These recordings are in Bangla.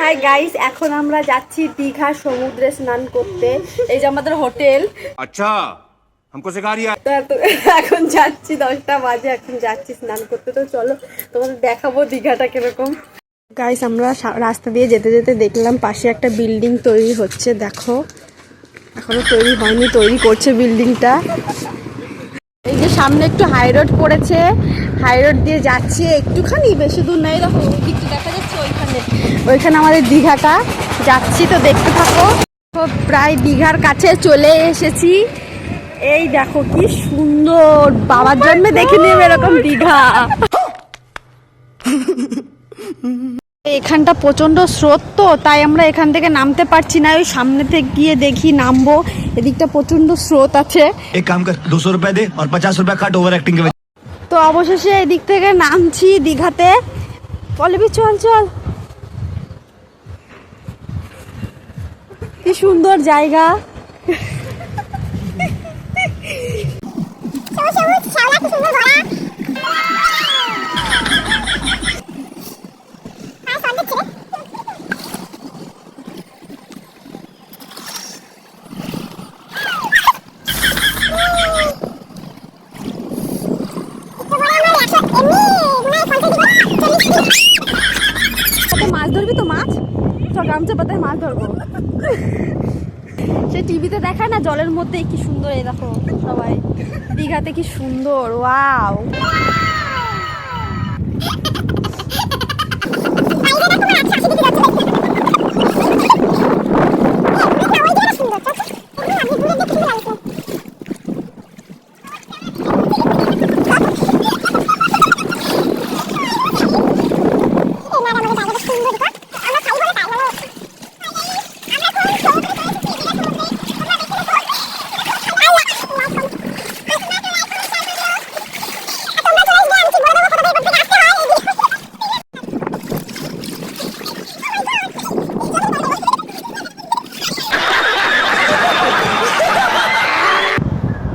হাই গাইস এখন আমরা যাচ্ছি দীঘা সমুদ্রে স্নান করতে এই যে আমাদের হোটেল अच्छा हमको सिखा रही है তো এত- এখন যাচ্ছি দশটা বাজে এখন যাচ্ছি স্নান করতে তো চলো তোমাদের দেখাবো দীঘাটা কিরকম গাইস আমরা সা- রাস্তা দিয়ে যেতে যেতে দেখলাম পাশে একটা বিল্ডিং তৈরি হচ্ছে দেখো এখনো তৈরি হয়নি তৈরি করছে বিল্ডিংটা এই যে সামনে একটু হাই রোড পড়েছে হাই রোড দিয়ে যাচ্ছি একটুখানি বেশি দূর নাই দেখো ওই দিকটা দেখা যাচ্ছে ওইখানে আমাদের দীঘাটা। যাচ্ছি তো দেখতে থাকো। তো প্রায় দীঘার কাছে চলে এসেছি। এই দেখো কি সুন্দর। বাবার oh জন্য দেখিনি এরকম দীঘা। এখানটা প্রচণ্ড স্রোত তো তাই আমরা এখান থেকে নামতে পারছি না। ওই সামনে থেকে গিয়ে দেখি নামবো। এদিকটা প্রচণ্ড স্রোত আছে। এক কাম কর রুপিয়া দে আর পঞ্চাশ রুপিয়া কাট ওভার অ্যাক্টিং তো অবশেষে এদিক থেকে নামছি দীঘাতে। পলবি চল চল। সুন্দর জায়গা তো মাছ ধরবি তো মাছ চল গামছা পাতায় মাছ ধরবো। সে টিভিতে দেখায় না জলের মধ্যে কি সুন্দর এই দেখো সবাই। দীঘাতে কি সুন্দর, ওয়াও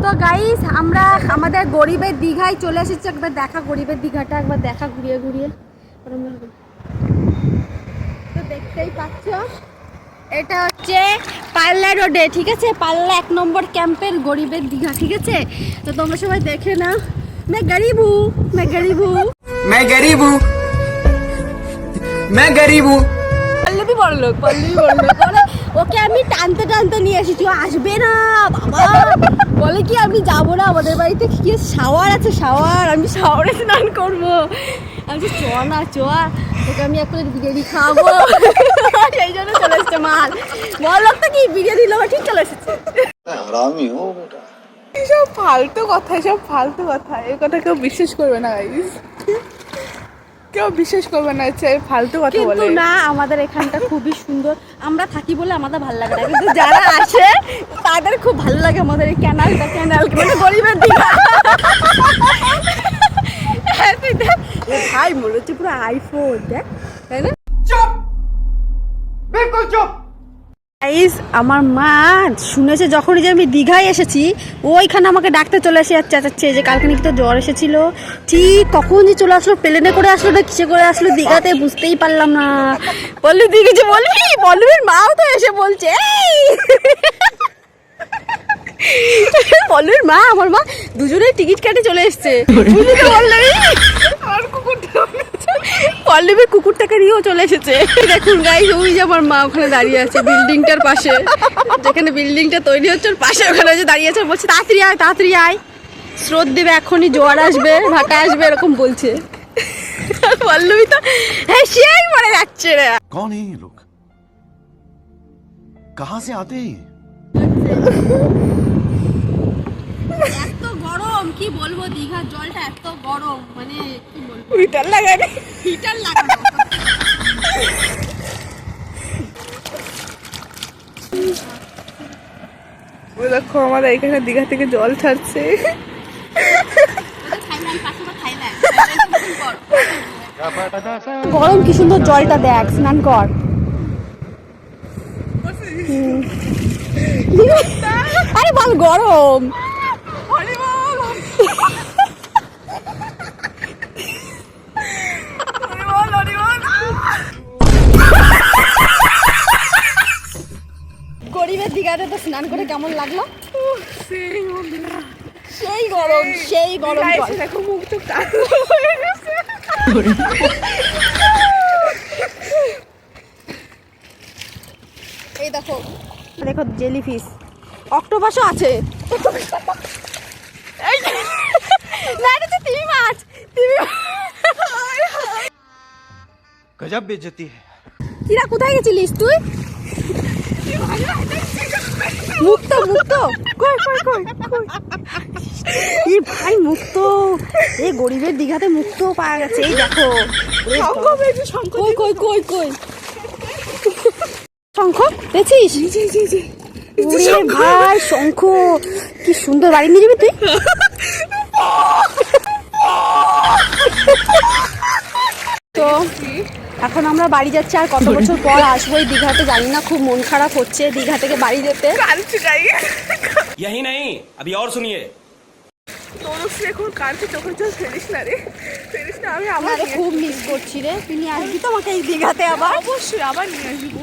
তো গাইস আমরা আমাদের গরিবের দীঘায় চলে এসেছি একবার দেখা গরিবের দীঘাটা একবার দেখা ঘুরিয়ে ঘুরিয়ে তো দেখতেই পাচ্ছ এটা হচ্ছে পাল্লা রোডে ঠিক আছে পাল্লা এক নম্বর ক্যাম্পের গরিবের দীঘা ঠিক আছে তো তোমরা সবাই দেখে না মে গরিব হু মে গরিব হু मैं गरीब हूँ मैं गरीब हूँ পল্লবী বড় লোক পল্লবী বড় লোক বলে, ওকে আমি টানতে টানতে নিয়ে এসেছি। ও আসবে না বাবা। বলে কি আমি যাব না আমাদের বাড়িতে কি শাওয়ার আছে শাওয়ার। আমি শাওয়ারে স্নান করব। আমি চ না চ তোকে আমি এক প্লেট বিরিয়ানি খাব সেই জন্য চলে এসছে মাল। বল তো কি বিরিয়ানি লোক ঠিক চলে এসেছে। এসব ফালতু কথা এসব ফালতু কথা। এই কথা কেউ বিশ্বাস করবে না গাইস কেউ বিশ্বাস করবে না ফালতু কথা বলে। কিন্তু না আমাদের এখানটা খুবই সুন্দর। আমরা থাকি বলে আমাদের ভালো লাগে না। কিন্তু যারা আসে তাদের খুব ভালো লাগে আমাদের এই ক্যানালটা ক্যানাল মানে গরিবের দিঘা ভাই মনে হচ্ছে পুরো আইফোন দেখ তাই না? গাইস আমার মা শুনেছে যখনই যে আমি দীঘায় এসেছি ওইখানে আমাকে ডাকতে চলে এসে যাচ্ছে চেঁচাচ্ছে যে কালকে নাকি তো জ্বর এসেছিল। ঠিক কখন যে চলে আসলো প্লেনে করে আসলো না কিসে করে আসলো দীঘাতে বুঝতেই পারলাম না। বললি দিকে যে বলবি? বলবির মাও তো এসে বলছে পল্লবীর মা আমার মা দুজনেই টিকিট কেটে চলে এসছে। বুঝলি তো আর কুকুরটা পল্লবের কুকুরটাকে নিয়েও চলে এসেছে। দেখুন গাই ওই যে আমার মা ওখানে দাঁড়িয়ে আছে বিল্ডিংটার পাশে। যেখানে বিল্ডিংটা তৈরি হচ্ছে ওর পাশে ওখানে যে দাঁড়িয়ে আছে বলছে তাড়াতাড়ি আয় তাড়াতাড়ি আয়। স্রোত দেবে এখনই জোয়ার আসবে ভাটা আসবে এরকম বলছে। পল্লবী তো হ্যাঁ সেই মনে যাচ্ছে রে। কোন এই লোক কাহা সে আতে এত গরম কি বলব দীঘার জলটা এত গরম মানে হিটার লাগানি হিটার লাগানো। ওই দেখো আমাদের এখানে দীঘা থেকে জল ছাড়ছে। গরম কি সুন্দর জলটা দেখ স্নান কর। আরে বল গরম। তো স্নান করে কেমন লাগল? সেই গরম সেই গরম দেখো মুখ তো এই দেখো দেখো জেলিফিশ অক্টোপাসও আছে। না এটা মাছ। তিমি গজব বেজতি। কিরা কোথায় গেছিলিস তুই? মুক্ত মুক্ত। কই কই কই কই? এই ভাই মুক্ত? এই গরিবের দিঘাতে মুক্ত পাওয়া গেছে এই দেখো। শঙ্খ। পেয়েছি শঙ্খ কই কই কই কই? শঙ্খ পেয়েছিস? ওরে ভাই শঙ্খ। কি সুন্দর বাড়ি নিয়ে যাবি তুই এখন আমরা বাড়ি যাচ্ছি আর কত বছর পর আসবো এই দীঘাতে জানি না খুব মন খারাপ হচ্ছে দীঘা থেকে বাড়ি যেতে কালচে গাই यही नहीं अभी और सुनिए তরুশ্রী এখন কালচে চোখের জল ফেলিস না রে ফেলিস না আমি আবার আমারে নিয়ে- খুব মিস করছি রে তুই নিয়ে আসবি তো আমাকে এই দীঘাতে আবার অবশ্যই আবার নিয়ে আসবো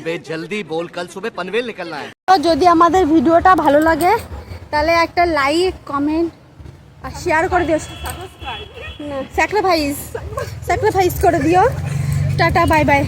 আবে জলদি বল কাল সুবে পনভেল নিকলনা হ্যায় তো যদি আমাদের ভিডিওটা ভালো লাগে তাহলে একটা লাইক কমেন্ট আর শেয়ার করে দিও স্যাক্রিফাইস স্যাক্রিফাইস করে দিও টাটা বাই বাই